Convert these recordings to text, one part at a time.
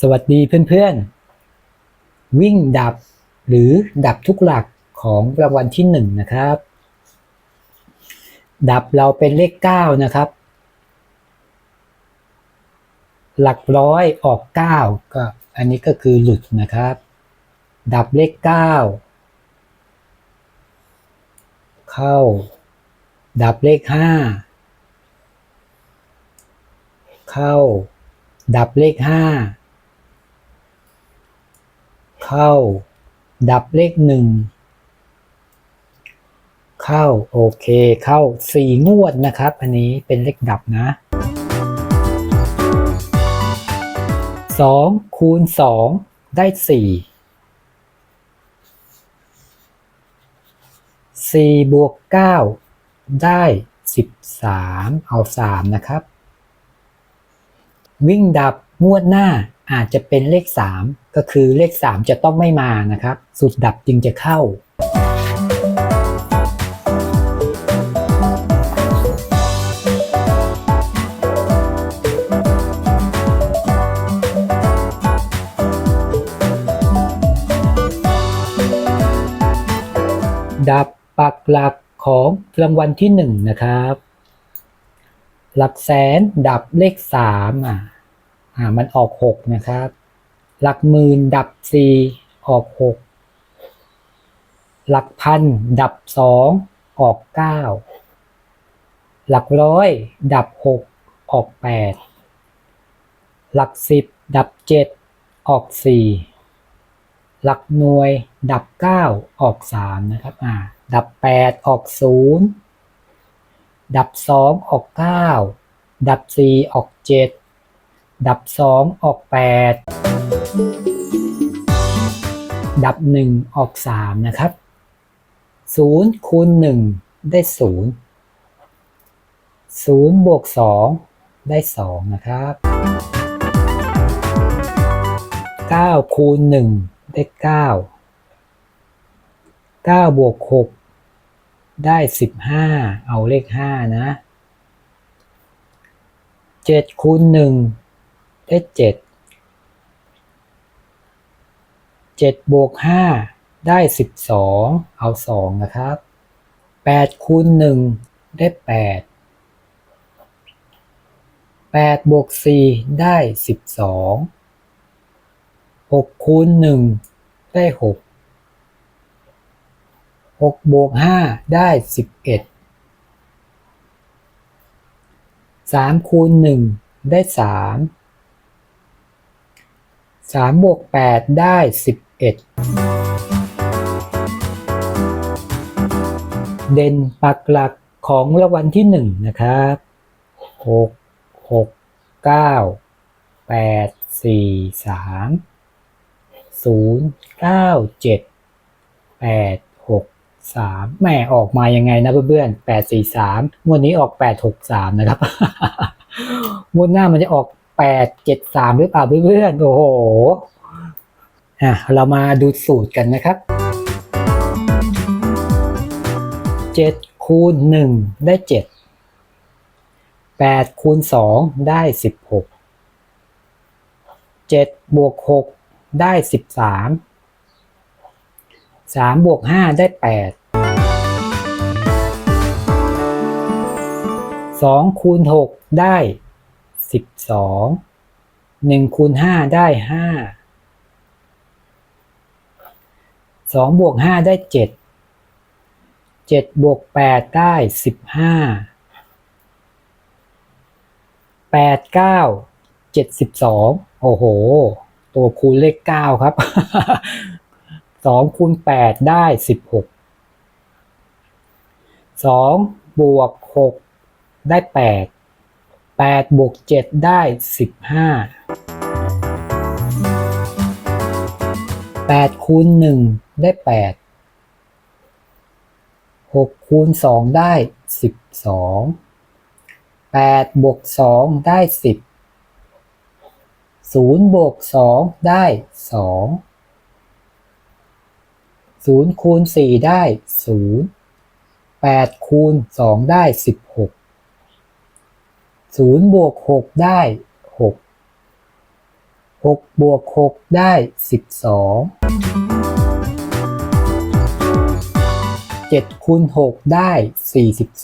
สวัสดีเพื่อนๆ วิ่งดับหรือดับทุกหลักของรางวัลที่หนึ่งนะครับ ดับเราเป็นเลขเก้านะครับ หลักร้อยออกเก้าก็อันนี้ก็คือหลุดนะครับ ดับเลขเก้าเข้า ดับเลขห้าเข้า ดับเลขห้า เข้า ดับเลขหนึ่งเข้า โอเคเข้าสี่งวดนะครับ อันนี้เป็นเลขดับนะสองคูณสองได้สี่สี่บวกเก้าได้สิบสามเอาสามนะครับ วิ่งดับ งวดหน้าอาจจะเป็นเลข 3 ก็คือเลข 3 จะต้องไม่มานะครับ สุดดับจึงจะเข้า ดับปักหลักของรางวัลที่ 1 นะครับ หลักแสนดับเลข3อะ อ่ามันออกหกนะครับ หลักหมื่นดับสี่ออกหกหลักพันดับสองออกเก้าหลักร้อยดับหกออกแปดหลักสิบดับเจ็ดออกสี่หลักหน่วยดับเก้าออกสามนะครับอ่าดับแปดออกศูนย์ดับสองออกเก้าดับสี่ออกเจ็ด ดับสองออกแปดดับหนึ่งออกสามนะครับศูนย์คูณหนึ่งได้ศูนย์ศูนย์บวกสองได้สองนะครับเก้าคูณหนึ่งได้เก้าเก้าบวกหกได้สิบห้าเอาเลขห้านะเจ็ดคูณหนึ่ง เจ็ดเจ็ดบวกห้าได้สิบสองเอาสองนะครับแปดคูณหนึ่งได้แปดแปดบวกสี่ได้สิบสองหกคูณหนึ่งได้หกหกบวกห้าได้สิบเอ็ดสามคูณหนึ่งได้สาม สามบวกแปดได้สิบเอ็ดเด่นปักหลักของรางวัลที่หนึ่งนะครับหกหกเก้าแปดสี่สามศูนย์เก้าเจ็ดแปดหกสามแม่ออกมายังไงนะเพื่อนๆแปดสี่สามงวดนี้ออกแปดหกสามนะครับงวดหน้ามันจะออก แปดเจ็ดสามหรือเปล่าเพื่อนๆโอ้โหอะเรามาดูสูตรกันนะครับเจ็ดคูณหนึ่งได้เจ็ดแปดคูณสองได้สิบหกเจ็ดบวกหกได้สิบสามสามบวกห้าได้แปดสองคูณหกได้ สิบสองหนึ่งคูณห้าได้ห้าสองบวกห้าได้เจ็ดเจ็ดบวกแปดได้สิบห้าแปดเก้าเจ็ดสิบสองโอ้โห ตัวคูณเลขเก้าครับสองคูณแปดได้สิบหกสองบวกหกได้แปด แปดบวกเจ็ดได้สิบห้าแปดคูณหนึ่งได้แปดหกคูณสองได้สิบสองแปดบวกสองได้สิบศูนย์บวกสองได้สองศูนย์คูณสี่ได้ศูนย์แปดคูณสองได้สิ 0บวก6ได้ 6 6 บวก 6 ได้ 12 7คูณ6ได้ 42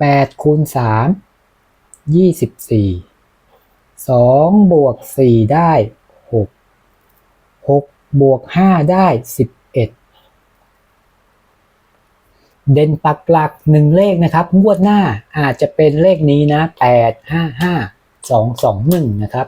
8คูณ3 24 2บวก4ได้ 6 6บวก5ได้ 10 เด่นปักหลักหนึ่งเลขนะครับ งวดหน้าอาจจะเป็นเลขนี้นะแปดห้าห้าสองสองหนึ่งนะครับ